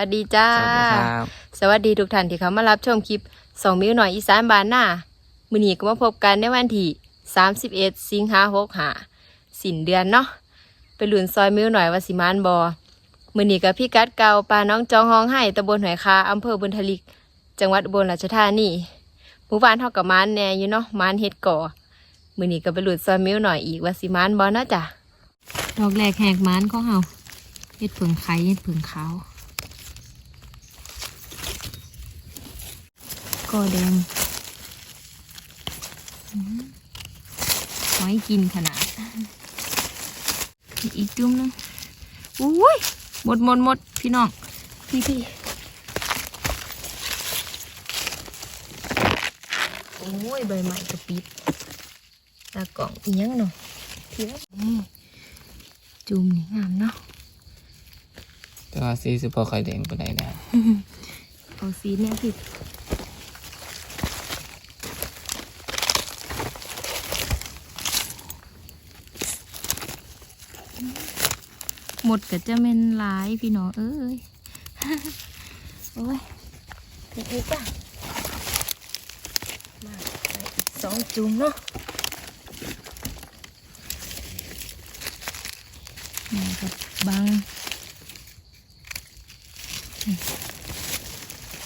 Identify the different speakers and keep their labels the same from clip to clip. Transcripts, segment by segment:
Speaker 1: สวัสดีจ้า
Speaker 2: สวัสดีครับ
Speaker 1: สวัสดีทุกท่านที่เขามารับชมคลิปสองมิ้วหน่อยอีสานบานหน้ามือนี้ก็มาพบกันในวันที่31 สิงหาหกหาสิ้นเดือนเนาะไปหลุนซอยมิ้วหน่อยว่าสิมานบอมือนี้กับพี่กัดเก่าปลาน้องจองห้องให้ตำบลหอยคาอำเภอบุญทลิก จังหวัดอุบลราชธานีหมู่บ้านเท่ากับมานแน่อยู่เนาะมานเฮ็ดก่อมือนี้ก็ไปหลุนซอยมิ้วหน่อยอีกว่าสิมานบอเนาะจ้ะดอกแรกแหกมานของเฮาเฮ็ดผึ่งไข่เฮ็ดผึ่งขาว ก็แดงอืมไว้กินขนาด อีกจุ่มหนึงอุ้ยหมดหมดหมดพี่น้อง พี่พี่โอ้ย ใบไม้กระปิดตากล่องอีหยังเนาะพี่ว่านี่จุ่มนี่งามเนาะ
Speaker 2: แต่ว่าสีสุพอคอยแดงไปไหนนะ
Speaker 1: เอาสีเนี่ยพี่ หมดก็จะเป็นหลายพี่น้องเอ้ยโอ้ยเด็กอีกอะมาใส่อีกสองจุ่มเนาะนี่กับบางนี่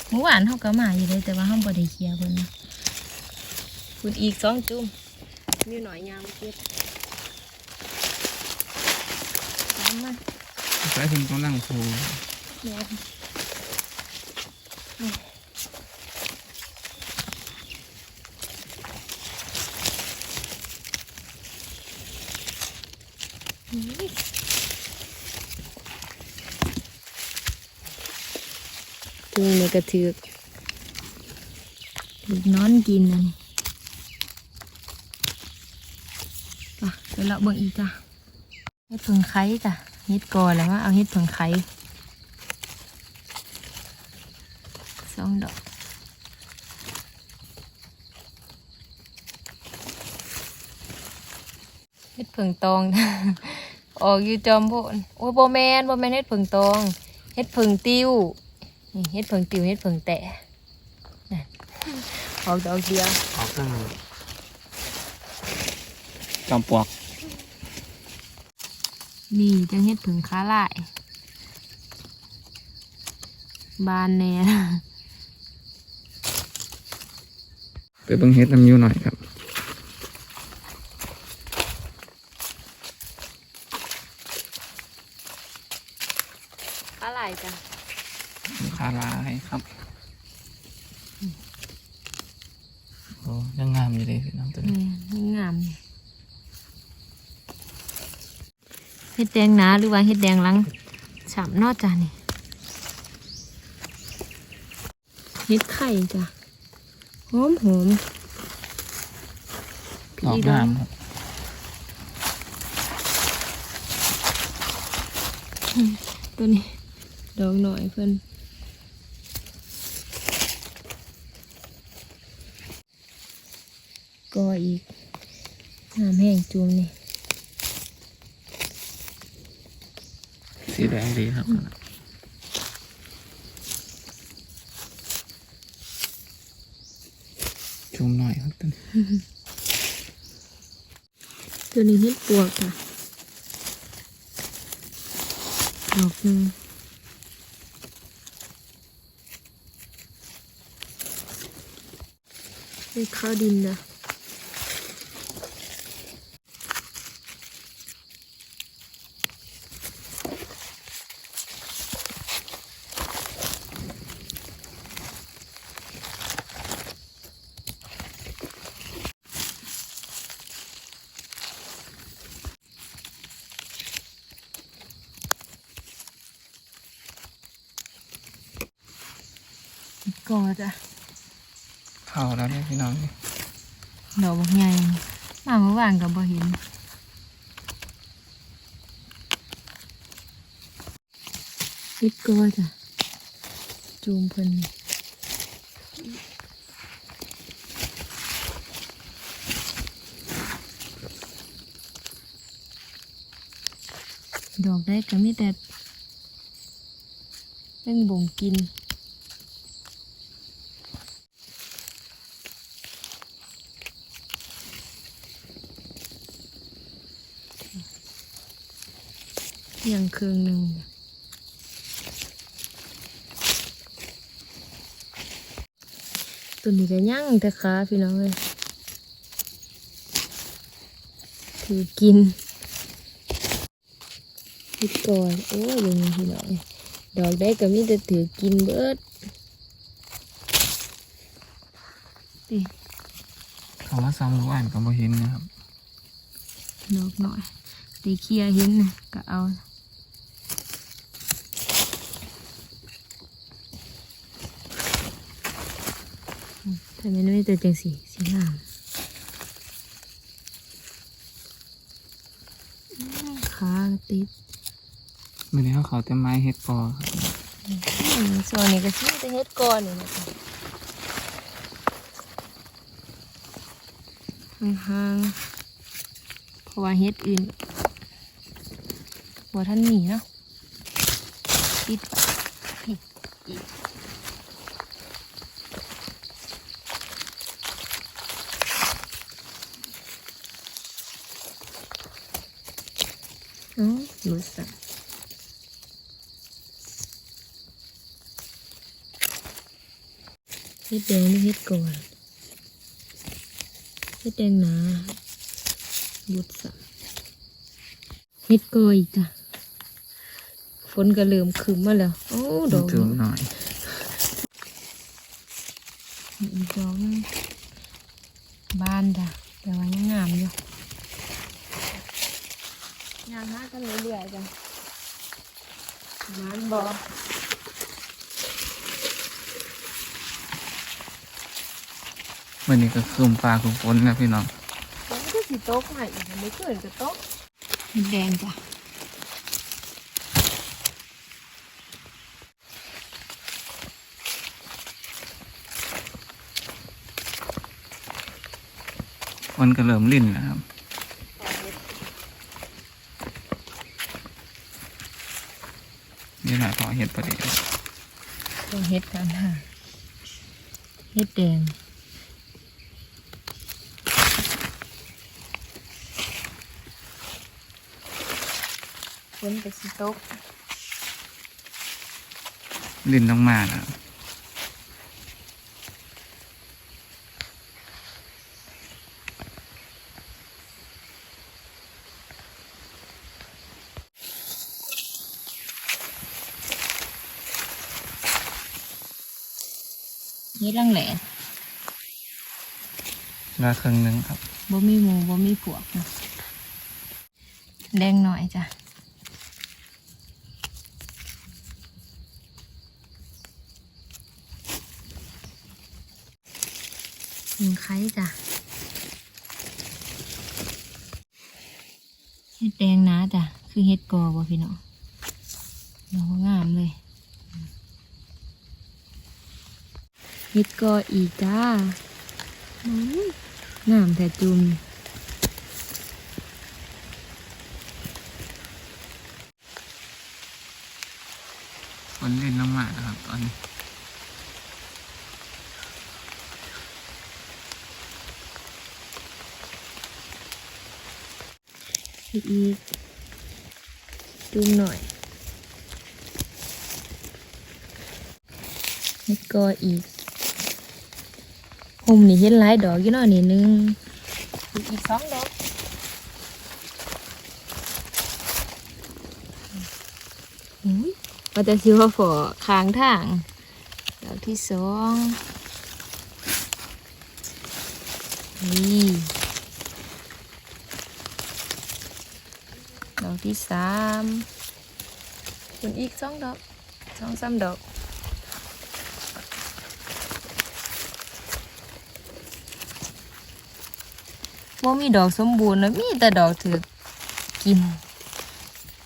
Speaker 1: เมื่อวานเขาก็มาอยู่เลยแต่ว่าเขาบ่ได้เคลียร์เพิ่นนะคุณอีกสองจุ่มมีหน่อยยามเก็บ ตามมา
Speaker 2: ใช้ถึงกำลังฟู
Speaker 1: แม่ถึงเลยกระถือกถือกนอนกินนะนี่ป่ะเดี๋ยวเราเบิ่งอีกจ้ะเฮ็ดผึ่งไข่จ้ะเฮ็ดกอแล้วว่าเอาเฮ็ดผึ่งไข่สองดอกเฮ็ดเผิงตอง ออกอยู่จอมโพนโอ้ยโบแมนโบแมนเฮ็ดเผิงตองเฮ็ดเผิงติวนี่เฮ็ดเผิงติวเฮ็ดเผิงแตะออกดอกเดียว
Speaker 2: ออกข้งจอมปลวก
Speaker 1: นี่จังเฮ็ดเผิงขาลาย บานแน่
Speaker 2: ไปเบิ่งเฮ็ดน้ำยูหน่อยครับ
Speaker 1: ขาลายจ้ะ
Speaker 2: ลูกค้าลายครับโอ้ยังงามอยู่เลยพี่น้องตัวนี้
Speaker 1: นี่นี่งามนี่ เฮ็ดแดงหนาหรือว่าเฮ็ดแดงหลังฉ่ำเนอกจ้ะนี่เฮ็ดไข่จ้ะหอมหอม
Speaker 2: ออกงามครับ
Speaker 1: ตัวนี้ดอกหน่อยเพิ่นก็อีกน้ำแห้งจุ่มนี่
Speaker 2: สีแดงดีครับจุ่มหน่อยครับตัวนี้
Speaker 1: ตัวนี้เฮ็ดปวกจ้ะดอกหนึงเฮ็ดข้าวดินจ้ะ ก็จ้ะ
Speaker 2: เข้าแล้วเนี่ยพี่น้องนี่
Speaker 1: ดอกบักใหญ่มาเมื่อวานก็บ่เห็นนิดก็จ้ะจูมเพิ่นดอกได้ก็มีแต่แม่งบ่งกิน ยงครึ่งหนึ่งตัวนี้ก็ย่างแต่ขาพี่น้องเลยถือกินคิดก่อนโอ้ยอย่างนี้พี่น้องดอกได้ก็มีแต่ถือกินเบิดดิ
Speaker 2: เขาว่าซ้ำรู้อ่านก็บ่เห็นนะครับ
Speaker 1: ดอกหน่อยตีเคลียร์เห็นนะก็เอา ทำไมไม่ตัวจังสีสีงามอื้อขาติด
Speaker 2: ไม่ได้เขาเขาแต่ไม้เฮ็ดปอครับ
Speaker 1: อืมส่วนนี้ก็ชิ้นจะเฮ็ดก่อนนี่นะคะห่างๆเพราะว่าเฮ็ดอื่นหัวท่านหนีเนาะติดผิดอีก อ๋อรู้สึกเฮ็ดแดงนี่เฮ็ดก่อนเฮ็ดแดงหนาบุดสัเฮ็ดก่ออีกจ้ะฝนก็เริ่มขึ้นมาแล้ว โอ้ดอก
Speaker 2: ถึงหน่อย
Speaker 1: อีกดอกนึงบานจ้ะแต่ว่ายังงามอยู่ งามมากกันเรื่อยๆจ้ะมันบอ
Speaker 2: วันนี้ก็คืมฟ้าคืมฝนแล้วพี่น้อง
Speaker 1: ผมก็สิโต๊ะใหม่อีกไม่เกินกับโต๊ะแดงจ้ะ
Speaker 2: ฝนก็เริ่มลิ่นแล้วครับ นี่แหละพอเห็ดพอดี
Speaker 1: ตัวเฮ็ดกันค่ะเฮ็ดแดงฝนก็สิตก
Speaker 2: ลิ่นลงมาแล้ว
Speaker 1: เฮ็ดรังแหล่
Speaker 2: ลาครึ่งหนึงครับ
Speaker 1: บ่มีหมูบ่มีปวกนะแดงหน่อยจ้ะหนึ่งไข่จ้ะเฮ็ดแดงนะจ้ะ คือเฮ็ดกอบ่พี่น้องดอกงามเลย เฮ็ดกออีกจ้าอื้องามแต่จุ่ม
Speaker 2: ฝนลิ่นลงมาแล้วครับตอนนี้
Speaker 1: อีกอีกจุ่มหน่อยเฮ็ดกออีก ห่มนี่เฮ็ดหลายดอกอยู่เนาะนี่หนึงอีกอีกสองดอกอุ้ยว่าแต่สิว่าฝอค้างทางดอกที่สองนี่ดอกที่สามส่วนอีกสองดอกสองสามดอก บ่มีดอกสมบูรณ์นะมีแต่ดอกถือกกิน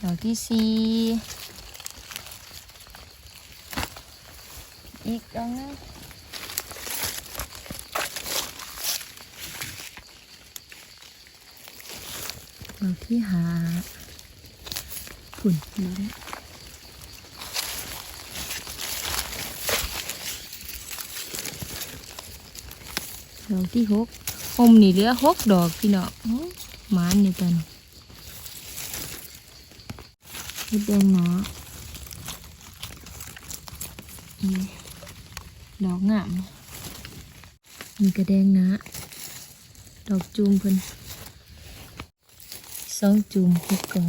Speaker 1: ดอกที่สี่อีกดอกนึงดอกที่ห้าขุ่นมาแล้วดอกที่หก อมนี่เหลือหกดอกพี่น้องอื้อหมานนี่กันเฮ็ดแดงหนานี่ดอกงามนี่กระแดงนาดอกจูมเพิ่นสองจูมหกกอ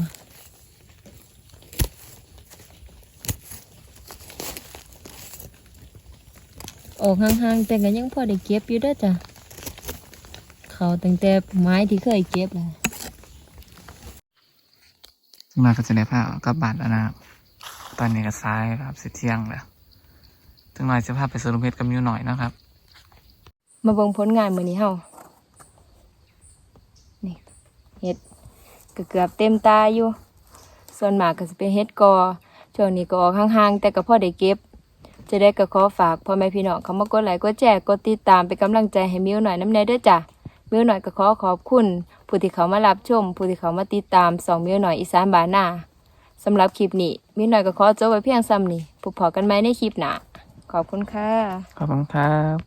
Speaker 1: ออกห่างๆแต่ก็ยังพอได้เก็บอยู่ด้อจ้ะ เขาตั้งแต่ไม้ที่เคยเก็บแล้ว
Speaker 2: ซึ่งมาก็จะได้ผ้ากลับบ้านแล้วนะครับ ตอนนี้ก็ซ้ายครับสิเที่ยงแล้วถึงหน่อยจะพาไปสรุปเพชรกับมิวหน่อยนะครับ
Speaker 1: มาเบิ่งผลงานมื้อนี้เฮานี่เฮ็ดก็เกือบเต็มตาอยู่ ส่วนมากก็สิเป็นเฮ็ดกอช่วงนี้ก็ออกห่างๆ แต่ก็พอได้เก็บ จะได้ก็ขอฝากพ่อแม่พี่น้องเขามากดไลค์กดแชร์กดติดตามเป็นกำลังใจให้มิวหน่อยน้ำแน่เด้อจ้ะ มิวหน่อยก็ขอขอบคุณ ผู้ที่เขามารับชม ผู้ที่เขามาติดตามสองมิวหน่อยอีสานบานนาสำหรับคลิปนี้มิวหน่อยก็ขอจบไว้เพียงซ้ำนี้พบพอกันไหมในคลิปหน้าขอบคุณค่ะ
Speaker 2: ขอบคุณครับ